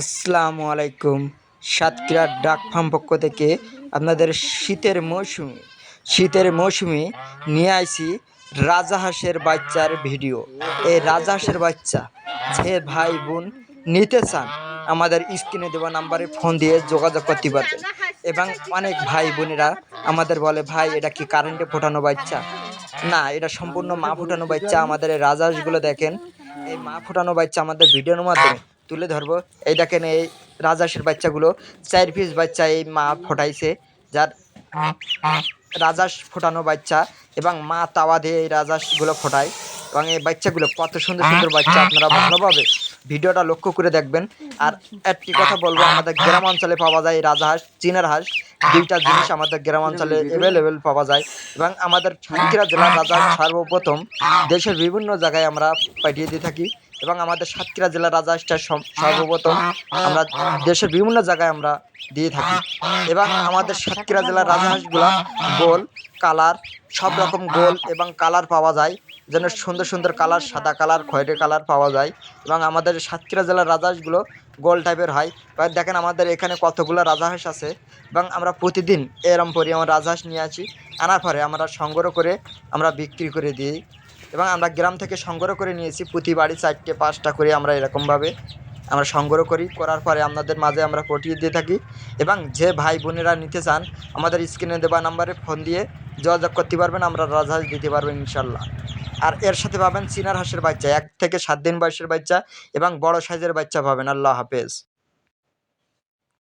আসসালামু আলাইকুম। সাতক্ষীরা ডাক ফার্ম পক্ষ থেকে আপনাদের শীতের মৌসুমে শীতের মৌসুমে নিয়ে আইছি রাজাহাঁসের বাচ্চার ভিডিও। এই রাজাহাঁসের বাচ্চা যে ভাই বোন নিতে চান, আমাদের স্ক্রিনে দেওয়া নাম্বারে ফোন দিয়ে যোগাযোগ করতে পারবেন। এবং অনেক ভাই বোনেরা আমাদের বলে, ভাই, এটা কি কারেন্টে ফোটানো বাচ্চা? না, এটা সম্পূর্ণ মা ফোটানো বাচ্চা। আমাদের এই রাজহাঁসগুলো দেখেন, এই মা ফোটানো বাচ্চা আমাদের ভিডিওর মাধ্যমে তুলে ধরবো। এই দেখেন এই রাজহাঁসের বাচ্চাগুলো চার পিস বাচ্চা এই মা ফোটাইছে যার রাজহাঁস ফোটানো বাচ্চা এবং মা তাওয়া দিয়ে এই রাজহাঁসগুলো ফোটায়। এবং এই বাচ্চাগুলো কত সুন্দর সুন্দর বাচ্চা আপনারা ভালোভাবে ভিডিওটা লক্ষ্য করে দেখবেন। আর একটি কথা বলব, আমাদের গ্রাম অঞ্চলে পাওয়া যায় রাজহাঁস চীনের হাঁস। দুইটা জিনিস আমাদের গ্রাম অঞ্চলে অ্যাভেলেবেল পাওয়া যায়। এবং আমাদের সাতক্ষীরা জেলার রাজহাঁস সর্বপ্রথম দেশের বিভিন্ন জায়গায় আমরা পাঠিয়ে দিয়ে থাকি। এবং আমাদের সাতক্ষীরা জেলার রাজহাঁসটা সর্বপ্রথম আমরা দেশের বিভিন্ন জায়গায় আমরা দিয়ে থাকি। এবং আমাদের সাতক্ষীরা জেলার রাজহাঁসগুলা গোল, কালার, সব রকম গোল এবং কালার পাওয়া যায়। যেন সুন্দর সুন্দর কালার, সাদা কালার, খয়েরি কালার পাওয়া যায়। এবং আমাদের সাতক্ষীরা জেলার রাজহাঁসগুলো গোল টাইপের হয়। এবার দেখেন আমাদের এখানে কতগুলো রাজহাঁস আছে। এবং আমরা প্রতিদিন এরম পরিমাণ রাজহাঁস নিয়ে আসি। আনার পরে আমরা সংগ্রহ করে আমরা বিক্রি করে দিই। এবং আমরা গ্রাম থেকে সংগ্রহ করে নিয়েছি। প্রতি বাড়ি চারটে, পাঁচটা করে আমরা এরকমভাবে আমরা সংগ্রহ করি। করার পরে আপনাদের মাঝে আমরা পটিয়ে দিয়ে থাকি। এবং যে ভাই বোনেরা নিতে চান, আমাদের স্ক্রিনে দেওয়া নাম্বারে ফোন দিয়ে যোগাযোগ করতে পারবেন। আমরা রাজহাঁস দিতে পারবেন ইনশাল্লাহ। আর এর সাথে পাবেন চিনার হাঁসের বাচ্চা, এক থেকে সাত দিন বয়সের বাচ্চা এবং বড় সাইজের বাচ্চা পাবেন। আল্লাহ হাফেজ।